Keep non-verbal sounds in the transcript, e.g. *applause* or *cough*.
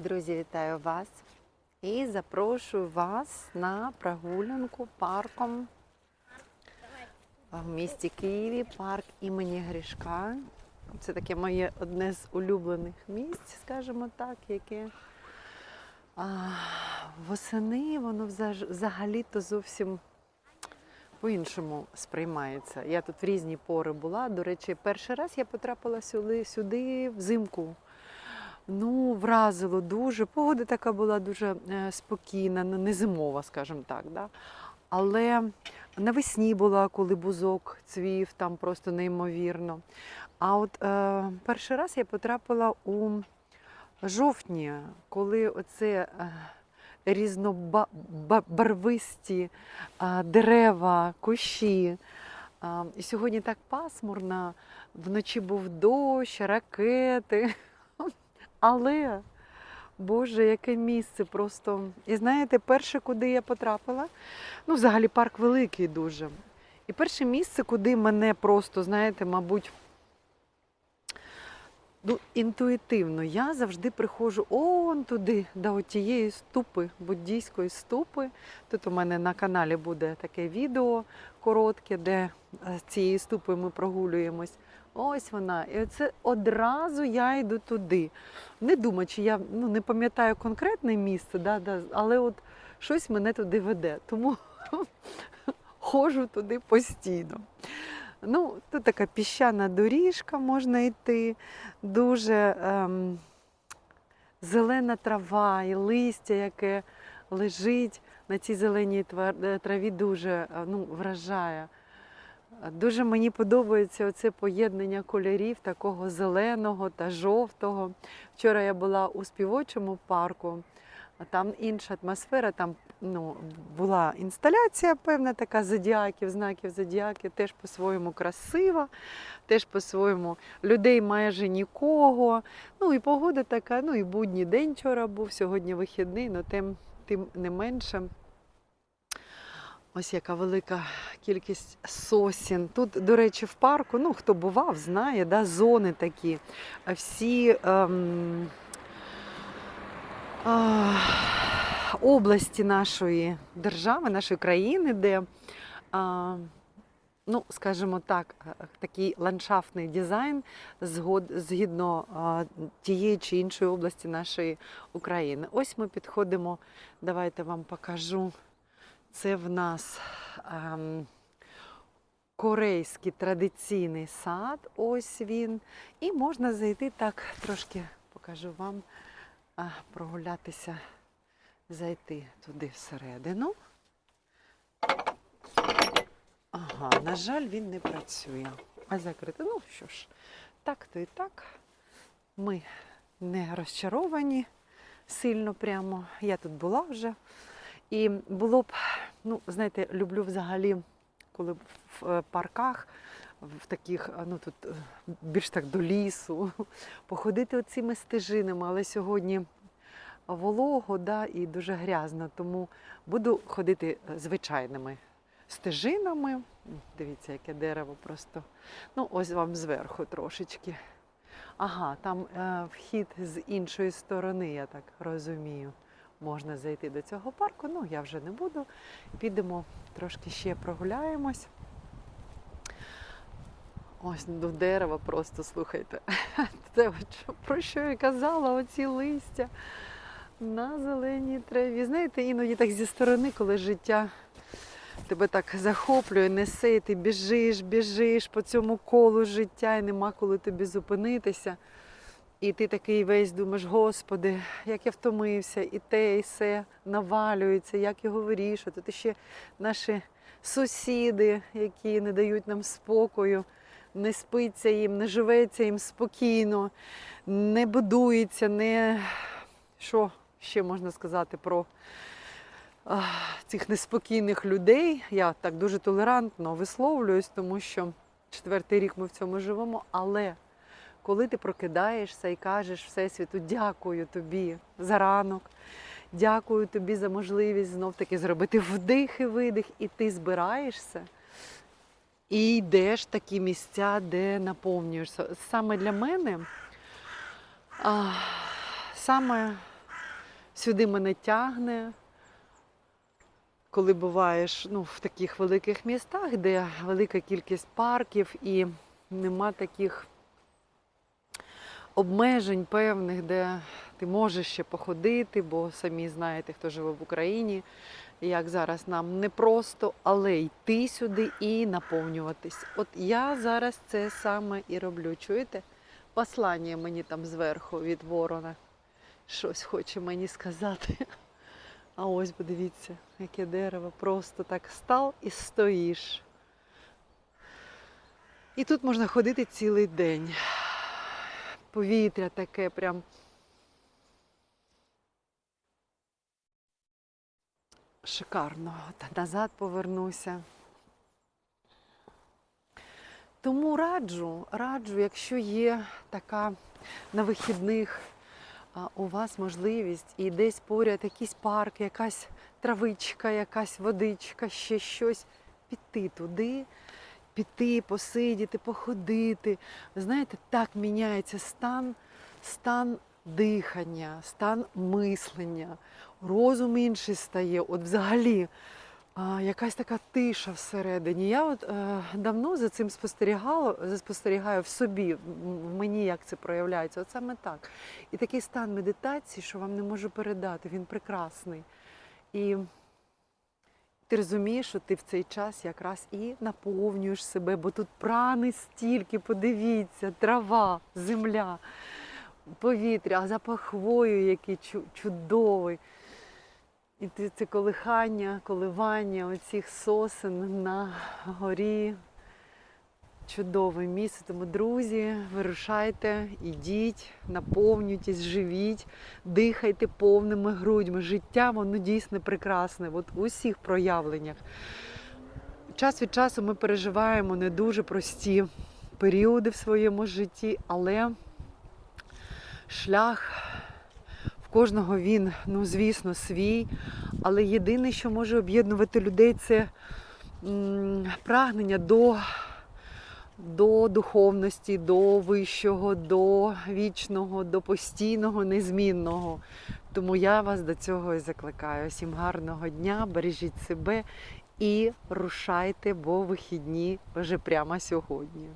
Друзі, вітаю вас і запрошую вас на прогулянку парком в місті Києві, парк імені Гришка. Це таке моє одне з улюблених місць, скажімо так, яке а, восени воно взагалі-то зовсім по-іншому сприймається. Я тут в різні пори була. До речі, перший раз я потрапила сюди, сюди взимку. Ну, вразило дуже. Погода така була дуже е, спокійна, не зимова, скажімо так. Да? Але навесні була, коли бузок цвів, там просто неймовірно. А от е, перший раз я потрапила у жовтні, коли оце е, різнобарвисті е, дерева, кущі. І сьогодні так пасмурно, вночі був дощ, ракети. Але, Боже, яке місце просто. І знаєте, перше, куди я потрапила, ну, взагалі парк великий дуже. І перше місце, куди мене просто, знаєте, мабуть, ну, інтуїтивно, я завжди приходжу он туди, до тієї ступи, буддійської ступи. Тут у мене на каналі буде таке відео коротке, де з цієї ступи ми прогулюємось. Ось вона. І це одразу я йду туди. Не думаю, я ну, не пам'ятаю конкретне місце, да, да, але от щось мене туди веде. Тому *laughs* ходжу туди постійно. Ну, тут така піщана доріжка можна йти, дуже ем, зелена трава і листя, яке лежить на цій зеленій е, траві, дуже е, ну, вражає. Дуже мені подобається оце поєднання кольорів такого зеленого та жовтого. Вчора я була у співочому парку, а там інша атмосфера, там ну, була інсталяція певна така зодіаків, знаків зодіаки, теж по-своєму красива, теж по-своєму людей майже нікого. Ну і погода така, ну і будній день вчора був, сьогодні вихідний, але тим, тим не менше. Ось яка велика кількість сосін. Тут, до речі, в парку, ну хто бував, знає, да, зони такі. Всі ем, а, області нашої держави, нашої країни, де, а, ну, скажімо так, е, такий ландшафтний дизайн згод, згідно а, тієї чи іншої області нашої України. Ось ми підходимо, давайте вам покажу. Це в нас ем, корейський традиційний сад. Ось він. І можна зайти так, трошки покажу вам, прогулятися, зайти туди всередину. Ага, на жаль, він не працює. А закрити. Ну що ж, так то і так. Ми не розчаровані сильно прямо. Я тут була вже. І було б, ну, знаєте, люблю взагалі, коли в е, парках, в таких, ну тут е, більш так до лісу, *laughs* походити оцими стежинами, але сьогодні волого да, і дуже грязно, тому буду ходити е, звичайними стежинами. Дивіться, яке дерево просто. Ну, ось вам зверху трошечки. Ага, там е, вхід з іншої сторони, я так розумію можна зайти до цього парку. Ну, я вже не буду. Підемо трошки ще прогуляємось. Ось до дерева просто слухайте. *laughs* Це про що я казала, оці листя на зеленій траві. Знаєте, іноді так зі сторони, коли життя тебе так захоплює, несе, і ти біжиш, біжиш по цьому колу життя, і нема коли тобі зупинитися. І ти такий весь думаєш, Господи, як я втомився, і те, і все навалюється, як його вирішувати. Ти ще наші сусіди, які не дають нам спокою, не спиться їм, не живеться їм спокійно, не будується, не що ще можна сказати про цих неспокійних людей. Я так дуже толерантно висловлююсь, тому що четвертий рік ми в цьому живемо, але коли ти прокидаєшся і кажеш Всесвіту, дякую тобі за ранок, дякую тобі за можливість знов-таки зробити вдих і видих, і ти збираєшся і йдеш в такі місця, де наповнюєшся. Саме для мене а, саме Сюди мене тягне, коли буваєш ну, в таких великих містах, де велика кількість парків і нема таких обмежень певних, де ти можеш ще походити, бо самі знаєте, хто живе в Україні, як зараз нам не просто, але йти сюди і наповнюватись. От я зараз це саме і роблю. Чуєте? Послання мені там зверху від ворона. Щось хоче мені сказати. А ось подивіться, яке дерево. Просто так став і стоїш. І тут можна ходити цілий день. Повітря таке прям. Шикарно. От назад повернуся. Тому раджу, раджу, якщо є така на вихідних у вас можливість і десь поряд якийсь парк, якась травичка, якась водичка, ще щось, піти туди, піти, посидіти, походити. Ви знаєте, так міняється стан, стан дихання, стан мислення, розум інший стає. От взагалі а, якась така тиша всередині. Я от е, давно за цим спостерігала, спостерігаю в собі, в мені як це проявляється. От саме так. І такий стан медитації, що вам не можу передати, він прекрасний. І ти розумієш, що ти в цей час якраз і наповнюєш себе, бо тут прани стільки, подивіться, трава, земля, повітря, а запах хвою, який чудовий. І це колихання, коливання оцих сосен на горі. Чудове місце. Тому, друзі, вирушайте, ідіть, наповнюйтесь, живіть, дихайте повними грудьми. Життя воно дійсно прекрасне. От у всіх проявленнях. Час від часу ми переживаємо не дуже прості періоди в своєму житті, але шлях в кожного він, ну звісно, свій. Але єдине, що може об'єднувати людей, це прагнення до, до духовності, до вищого, до вічного, до постійного, незмінного. Тому я вас до цього і закликаю. Всім гарного дня, бережіть себе і рушайте, бо вихідні вже прямо сьогодні.